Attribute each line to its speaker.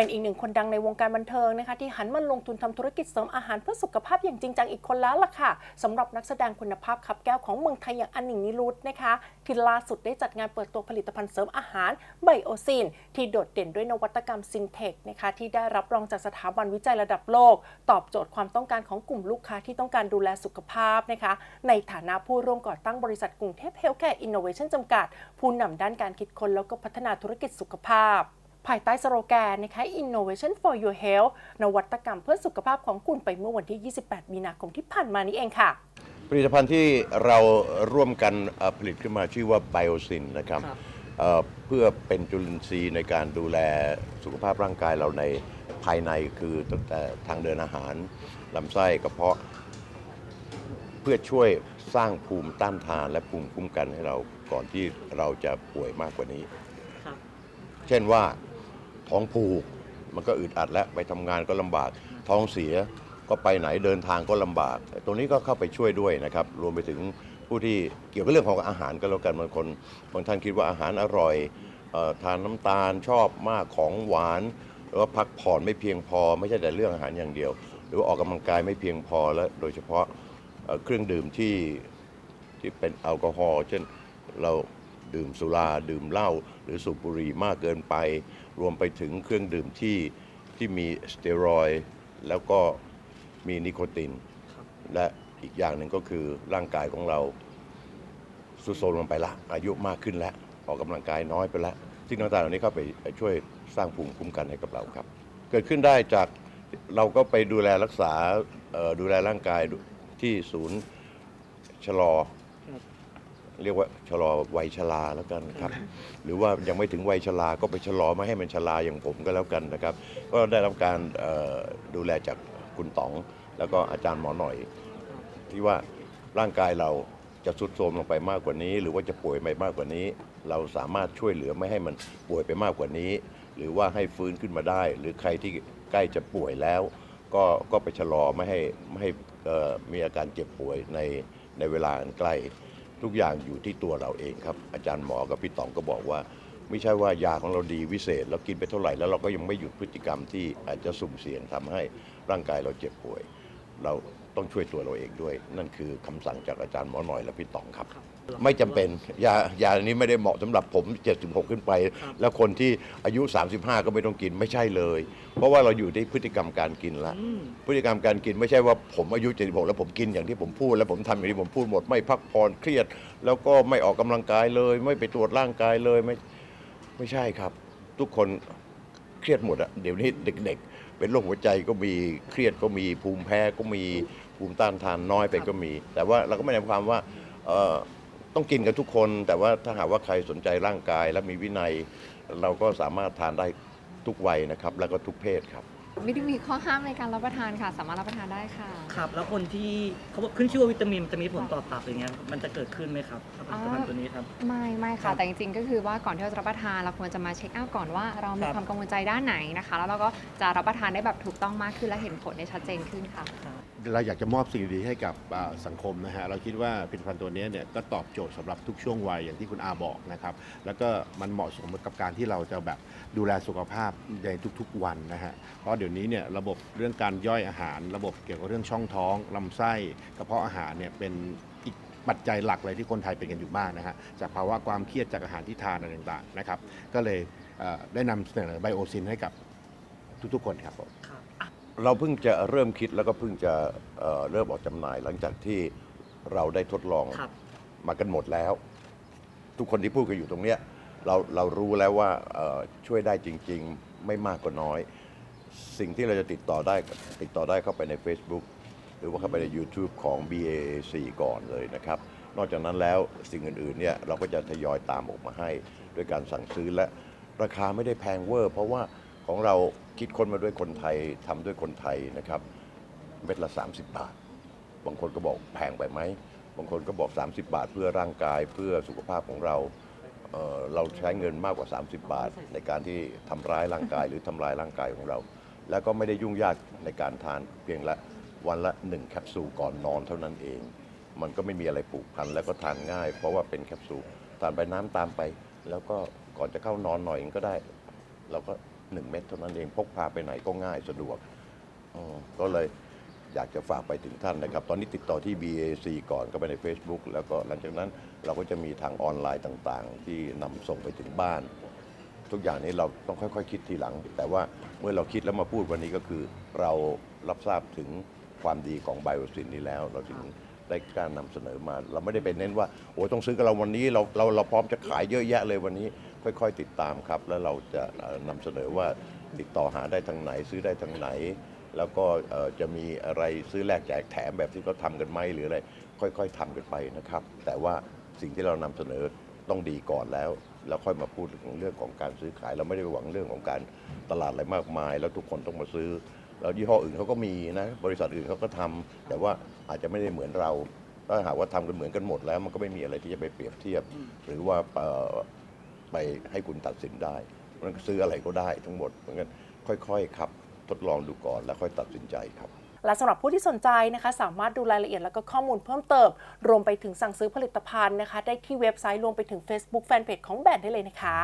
Speaker 1: เป็นอีกหนึ่งคนดังในวงการบันเทิงนะคะที่หันมาลงทุนทำธุรกิจเสริมอาหารเพื่อสุขภาพอย่างจริงจังอีกคนแล้วล่ะค่ะสำหรับนักแสดงคุณภาพขับแก้วของเมืองไทยอย่างอันหนิงนิรุตนะคะที่ล่าสุดได้จัดงานเปิดตัวผลิตภัณฑ์เสริมอาหารไบโอซินที่โดดเด่นด้วยนวัตกรรมซินเทคนะคะที่ได้รับรองจากสถาบันวิจัยระดับโลก ตอบโจทย์ความต้องการของกลุ่มลูกค้าที่ต้องการดูแลสุขภาพนะคะ ในฐานะผู้ร่วมก่อตั้งบริษัทกรุงเทพเฮลท์แคร์อินโนเวชั่นจำกัด ผู้นำด้านการคิดค้นแล้วก็พัฒนาธุรกิจสุขภาพ ภายใต้สโลแกนนะคะ Innovation for Your Health นวัตกรรมเพื่อสุขภาพของคุณไปเมื่อวันที่ 28 มีนาคมที่ผ่านมานี้เองค่ะ
Speaker 2: ผลิตภัณฑ์ที่เราร่วมกันเอ่อผลิตขึ้นมาชื่อว่าไบโอซินนะครับ
Speaker 3: ครับ
Speaker 2: เอ่อเพื่อเป็นจุลินทรีย์ในการดูแลสุขภาพร่างกายเราในภายในคือตั้งแต่ทางเดินอาหารลำไส้กระเพาะ เพื่อช่วยสร้างภูมิต้านทานและภูมิคุ้มกันให้เราก่อนที่เราจะป่วยมากกว่านี้
Speaker 3: ครับ
Speaker 2: เช่นว่า ท้องผูก มันก็อึดอัดแล้วไปทำงานก็ลำบาก ท้องเสียก็ไปไหนเดินทางก็ลำบาก ตรงนี้ก็เข้าไปช่วยด้วยนะครับ รวมไปถึงผู้ที่เกี่ยวกับเรื่องของอาหารก็แล้วกันบางคนบางท่านคิดว่าอาหารอร่อยออทานน้ำตาลชอบมากของหวานหรือว่าพักผ่อนไม่เพียงพอ ไม่ใช่แต่เรื่องอาหารอย่างเดียว หรือว่าออกกำลังกายไม่เพียงพอและโดยเฉพาะเอ่อเครื่องดื่มที่ที่เป็นแอลกอฮอล์เช่นเราดื่มสุราดื่มเหล้าหรือสูบบุหรี่มากเกินไป รวมไปถึงเครื่องดื่มที่ที่มีสเตียรอยด์แล้วก็มีนิโคติน
Speaker 3: ครับ
Speaker 2: และอีกอย่างหนึ่งก็คือร่างกายของเราสุดโทรมลงไปละ อายุมากขึ้นแล้ว ออกกำลังกายน้อยไปแล้วสิ่งต่างๆเหล่านี้เข้าไปช่วยสร้างภูมิคุ้มกันให้กับเราครับ เกิดขึ้นได้จากเราก็ไปดูแลรักษาเอ่อดูแลร่างกายที่ศูนย์ชะลอ
Speaker 3: ครับ
Speaker 2: เรียกว่าชะลอวัยชราแล้วกันครับ หรือว่ายังไม่ถึงวัยชราก็ไปชะลอไม่ให้มันชราอย่างผมก็แล้วกันนะครับ ก็ได้รับการเอ่อดูแลจากคุณต๋อง แล้วก็อาจารย์หมอหน่อย ที่ว่าร่างกายเราจะทรุดโทรมลงไปมากกว่านี้ หรือว่าจะป่วยไปมากกว่านี้ เราสามารถช่วยเหลือไม่ให้มันป่วยไปมากกว่านี้ หรือว่าให้ฟื้นขึ้นมาได้ หรือใครที่ใกล้จะป่วยแล้ว ก็ก็ไปชะลอไม่ให้ไม่ให้เอ่อมีอาการเจ็บป่วยในในเวลาอันใกล้ ทุกอย่างอยู่ที่ตัวเราเองครับ อาจารย์หมอกับพี่ต๋องก็บอกว่า ไม่ใช่ว่ายาของเราดีวิเศษแล้วกินไปเท่าไหร่แล้วเราก็ยังไม่หยุดพฤติกรรมที่อาจจะสุ่มเสี่ยงทำให้ร่างกายเราเจ็บป่วย เราต้องช่วยตัวเราเองด้วย นั่นคือคำสั่งจากอาจารย์หมอหน่อยและพี่ต๋องครับ
Speaker 3: ครับ
Speaker 2: ไม่จำเป็นยายาอันนี้ไม่ได้เหมาะสำหรับผม 76 ขึ้นไป
Speaker 3: ครับ
Speaker 2: แล้วคนที่อายุ 35 ก็ไม่ต้องกินไม่ใช่เลย เพราะว่าเราอยู่ที่พฤติกรรมการกินละ
Speaker 3: อืม
Speaker 2: พฤติกรรมการกินไม่ใช่ว่าผมอายุ 76 แล้วผมกินอย่างที่ผมพูด แล้วผมทำอย่างที่ผมพูดหมดไม่พักผ่อนเครียด แล้วก็ไม่ออกกำลังกายเลย ไม่ไปตรวจร่างกายเลยไม่ไม่ใช่ครับ ทุกคน เครียดหมดอะเดี๋ยวนี้เด็กๆ เป็นโรคหัวใจก็มีเครียดก็มีภูมิแพ้ก็มีภูมิต้านทานน้อยไปก็มี แต่ว่าเราก็ไม่ได้หมายความว่าเอ่อต้องกินกันทุกคน แต่ว่าถ้าหากว่าใครสนใจร่างกายและมีวินัย เราก็สามารถทานได้ทุกวัยนะครับ แล้วก็ทุกเพศครับ
Speaker 4: ไม่ได้มีข้อห้ามในการรับประทานค่ะ สามารถรับประทานได้ค่ะ
Speaker 3: ครับ แล้วคนที่เขาบอกขึ้นชื่อว่าวิตามินมันจะมีผลต่อตับอย่างเงี้ยมันจะเกิดขึ้นไหมครับถ้าผลิตภัณฑ์ตัวนี้ครับ
Speaker 4: ไม่ไม่
Speaker 3: ครั
Speaker 4: ค่ะ
Speaker 3: บ
Speaker 4: แต่จริงๆ ก็คือว่าก่อนที่เราจะรับประทานเราควรจะมาเช็คอัพก่อนว่าเรามี
Speaker 3: ครับ
Speaker 4: ความกังวลใจด้านไหนนะคะ แล้วเราก็จะรับประทานได้แบบถูกต้องมากขึ้นและเห็นผลได้ชัดเจนขึ้นค่ะ
Speaker 5: เราอยากจะมอบสิ่งดีๆให้กับสังคมนะฮะเราคิดว่าผลิตภัณฑ์ตัวนี้เนี่ยก็ตอบโจทย์สำหรับทุกช่วงวัยอย่างที่คุณอาบอกนะครับ แล้วก็มันเหมาะสมกับการที่เราจะแบบดูแลสุขภาพในทุกๆวันนะฮะเพราะเดี๋ยวนี้เนี่ยระบบเรื่องการย่อยอาหาร ระบบเกี่ยวกับเรื่องช่องท้องลำไส้กระเพาะอาหารเนี่ยเป็นอีกปัจจัยหลักเลยที่คนไทยเป็นกันอยู่มากนะฮะจากภาวะความเครียดจากอาหารที่ทานอะไรต่างๆนะครับ ก็เลยได้นำเสนอไบโอซินให้กับทุกๆ คนครับผม
Speaker 3: ค่ะ
Speaker 2: เราเพิ่งจะเริ่มคิดแล้วก็เพิ่งจะเอ่อเริ่มออกจำหน่าย หลังจากที่เราได้ทดลอง
Speaker 3: ครับ
Speaker 2: มากันหมดแล้ว ทุกคนที่พูดกันอยู่ตรงเนี้ยเราเรารู้แล้วว่าเอ่อช่วยได้จริง ๆ ไม่มากก็น้อย สิ่งที่เราจะติดต่อได้ติดต่อได้เข้าไปใน Facebook หรือว่าเข้าไปใน YouTube ของ BAC ก่อนเลยนะครับ นอกจากนั้นแล้วสิ่งอื่นๆเนี่ยเราก็จะทยอยตามออกมาให้ด้วยการสั่งซื้อและราคาไม่ได้แพงเวอร์ เพราะว่า ของเราคิดค้นมาด้วยคนไทยทำด้วยคนไทยนะครับ เม็ดละ 30 บาท บางคนก็บอกแพงไปไหม บางคนก็บอก 30 บาทเพื่อร่างกายเพื่อสุขภาพของเราเอ่อเราใช้เงินมากกว่า 30 บาท ในการที่ทำร้ายร่างกายหรือทำลายร่างกายของเรา แล้วก็ไม่ได้ยุ่งยากในการทานเพียงละวันละ 1 แคปซูลก่อนนอนเท่านั้นเอง มันก็ไม่มีอะไรผูกพันแล้วก็ทานง่าย เพราะว่าเป็นแคปซูลทานไปน้ำตามไป แล้วก็ก่อนจะเข้านอนหน่อยก็ได้ เราก็ 1 เม็ดเท่านั้นเองพกพาไปไหนก็ง่ายสะดวกก็เลยอยากจะฝากไปถึงท่านนะครับ ตอนนี้ติดต่อที่ BAC ก่อนก็ไปใน Facebook แล้วก็หลังจากนั้นเราก็จะมีทางออนไลน์ต่างๆ ที่นำส่งไปถึงบ้าน ทุกอย่างนี้เราต้องค่อยๆคิดทีหลัง แต่ว่าเมื่อเราคิดแล้วมาพูดวันนี้ก็คือ เรารับทราบถึงความดีของไบโอซินนี้แล้ว เราถึงได้การนำเสนอมา เราไม่ได้ไปเน้นว่าโอ้ต้องซื้อกับเราวันนี้เราเราเราพร้อมจะขายเยอะแยะเลยวันนี้ ค่อยๆ ติดตามครับ แล้วเราจะนำเสนอว่าติดต่อหาได้ทางไหนซื้อได้ทางไหน แล้วก็จะมีอะไรซื้อแลกแจกแถมแบบที่เขาทำกันไหมหรืออะไรค่อยๆทำกันไปนะครับ แต่ว่าสิ่งที่เรานำเสนอต้องดีก่อนแล้ว แล้วค่อยมาพูดเรื่องของการซื้อขาย เราไม่ได้หวังเรื่องของการตลาดอะไรมากมาย แล้วทุกคนต้องมาซื้อแล้วยี่ห้ออื่นเขาก็มีนะบริษัทอื่นเขาก็ทำแต่ว่าอาจจะไม่ได้เหมือนเราถ้าหากว่าทำกันเหมือนกันหมดแล้ว มันก็ไม่มีอะไรที่จะไปเปรียบเทียบ หรือว่า ไปให้คุณตัดสินได้มันซื้ออะไรก็ได้ทั้งหมดเพราะงั้นค่อยๆครับ ทดลองดูก่อนแล้วค่อยตัดสินใจครับ
Speaker 1: และสำหรับผู้ที่สนใจนะคะ สามารถดูรายละเอียดแล้วก็ข้อมูลเพิ่มเติม รวมไปถึงสั่งซื้อผลิตภัณฑ์นะคะ ได้ที่เว็บไซต์รวมไปถึง Facebook Fanpage ของแบรนด์ได้เลยนะคะ